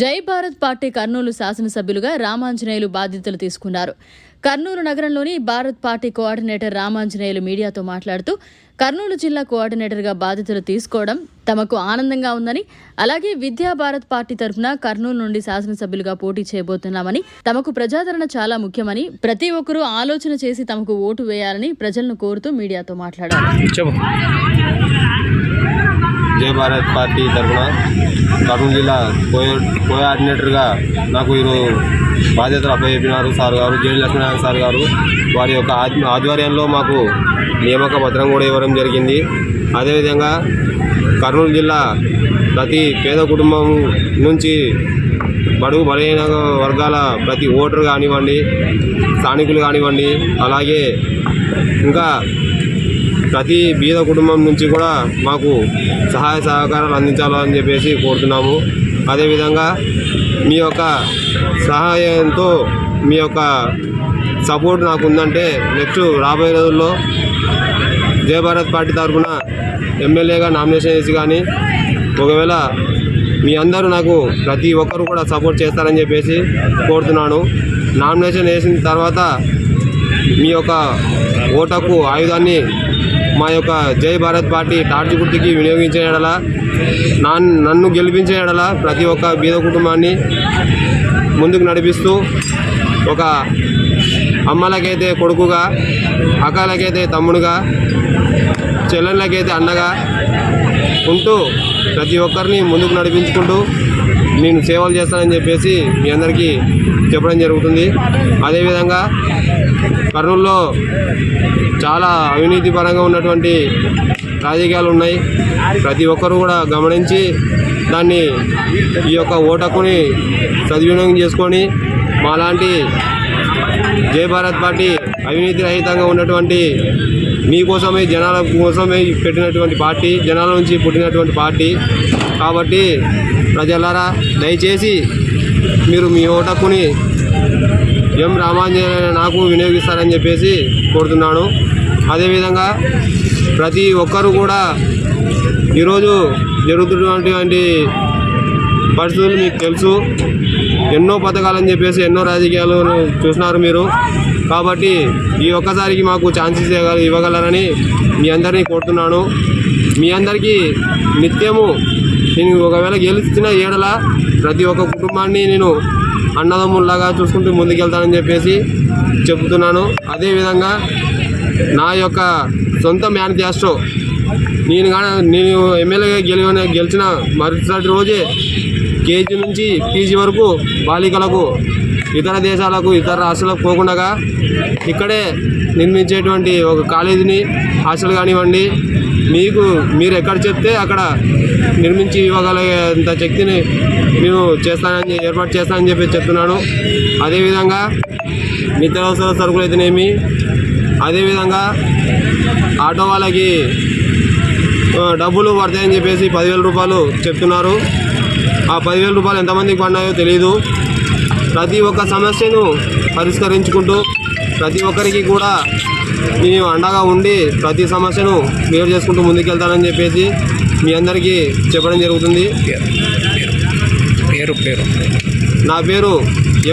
జై భారత్ పార్టీ కర్నూలు శాసనసభ్యులుగా రామాంజనేయులు బాధ్యతలు తీసుకున్నారు. కర్నూలు నగరంలోని భారత్ పార్టీ కోఆర్డినేటర్ రామాంజనేయులు మీడియాతో మాట్లాడుతూ కర్నూలు జిల్లా కోఆర్డినేటర్గా బాధ్యతలు తీసుకోవడం తమకు ఆనందంగా ఉందని అలాగే విద్యా భారత్ పార్టీ తరఫున కర్నూలు నుండి శాసనసభ్యులుగా పోటీ చేయబోతున్నామని తమకు ప్రజాదరణ చాలా ముఖ్యమని ప్రతి ఒక్కరూ ఆలోచన చేసి తమకు ఓటు వేయాలని ప్రజలను కోరుతూ మీడియాతో మాట్లాడారు. జయ భారత్ పార్టీ తరఫున కర్నూలు జిల్లా కోయ కోఆర్డినేటర్గా నాకు ఈరోజు బాధ్యతలు అప్పచెప్పినారు సార్ గారు జేడి లక్ష్మీనారాయణ సార్ గారు. వారి యొక్క ఆధ్వర్యంలో మాకు నియామక పత్రం కూడా ఇవ్వడం జరిగింది. అదేవిధంగా కర్నూలు జిల్లా ప్రతి పేద కుటుంబం నుంచి బడుగు బలహీన వర్గాల ప్రతి ఓటర్ కానివ్వండి స్థానికులు కానివ్వండి అలాగే ఇంకా ప్రతి బీద కుటుంబం నుంచి కూడా మాకు సహాయ సహకారాలు అందించాలని చెప్పేసి కోరుతున్నాము. అదేవిధంగా మీ యొక్క సహాయంతో మీ యొక్క సపోర్ట్ నాకు ఉందంటే నెక్స్ట్ రాబోయే రోజుల్లో జయ భారత్ పార్టీ తరఫున ఎమ్మెల్యేగా నామినేషన్ చేసి కానీ ఒకవేళ మీ అందరూ నాకు ప్రతి ఒక్కరు కూడా సపోర్ట్ చేస్తారని చెప్పేసి కోరుతున్నాను. నామినేషన్ వేసిన తర్వాత మీ యొక్క ఓటకు ఆయుధాన్ని మా యొక్క జై భారత్ పార్టీ టార్చ్ గుర్తుకి వినియోగించే ఎడల నన్ను గెలిపించే ఎడల ప్రతి ఒక్క బీద కుటుంబాన్ని ముందుకు నడిపిస్తూ ఒక అమ్మలకైతే కొడుకుగా అక్కలకైతే తమ్ముడుగా చెల్లెళ్ళకైతే అన్నగా ఉంటూ ప్రతి ఒక్కరిని ముందుకు నడిపించుకుంటూ నేను సేవలు చేస్తానని చెప్పేసి మీ అందరికీ చెప్పడం జరుగుతుంది. అదేవిధంగా కర్నూలులో చాలా అవినీతి పరంగా ఉన్నటువంటి రాజకీయాలు ఉన్నాయి. ప్రతి ఒక్కరు కూడా గమనించి దాన్ని ఈ యొక్క ఓటకుని సద్వినియోగం చేసుకొని మాలాంటి జై భారత్ పార్టీ అవినీతి రహితంగా ఉన్నటువంటి మీకోసమే జనాల కోసమే పెట్టినటువంటి పార్టీ జనాల నుంచి పుట్టినటువంటి పార్టీ. కాబట్టి ప్రజలారా దయచేసి మీరు మీ ఓటకుని ఎం రామాంజనే నాకు వినియోగిస్తారని చెప్పేసి కోరుతున్నాను. అదేవిధంగా ప్రతి ఒక్కరూ కూడా ఈరోజు జరుగుతున్నటువంటి పరిస్థితులు మీకు తెలుసు. ఎన్నో పథకాలని చెప్పేసి ఎన్నో రాజకీయాలు చూసినారు మీరు. కాబట్టి ఈ ఒక్కసారికి మాకు ఛాన్సెస్ ఇవ్వగలరని మీ అందరినీ కోరుతున్నాను. మీ అందరికీ నిత్యము నేను ఒకవేళ గెలిచిన ఏడల ప్రతి ఒక్క కుటుంబాన్ని నేను అన్నదమ్ముల్లాగా చూసుకుంటూ ముందుకెళ్తానని చెప్పేసి చెబుతున్నాను. అదేవిధంగా నా యొక్క సొంత మేనిఫెస్టో నేను కానీ నేను ఎమ్మెల్యేగా గెలిన గెలిచిన మరుసటి రోజే కేజీ నుంచి పీజీ వరకు బాలికలకు ఇతర దేశాలకు ఇతర రాష్ట్రాలకు పోకుండా ఇక్కడే నిర్మించేటువంటి ఒక కాలేజీని హాస్టల్ కానివ్వండి మీకు మీరు ఎక్కడ చెప్తే అక్కడ నిర్మించి ఇవ్వగలిగేంత శక్తిని నేను చేస్తానని ఏర్పాటు చేస్తానని చెప్పి చెప్తున్నాను. అదేవిధంగా నిత్యావసర సరుకులు అయితేనేమి అదేవిధంగా ఆటో వాళ్ళకి డబ్బులు పడతాయని చెప్పేసి పదివేల రూపాయలు చెప్తున్నారు. ఆ పదివేల రూపాయలు ఎంతమందికి పడినాయో తెలియదు ప్రతి ఒక్క సమస్యను పరిష్కరించుకుంటూ ప్రతి ఒక్కరికి కూడా నేను అండగా ఉండి ప్రతి సమస్యను క్లియర్ చేసుకుంటూ ముందుకెళ్తానని చెప్పేసి మీ అందరికీ చెప్పడం జరుగుతుంది. పేరు పేరు. నా పేరు ఎం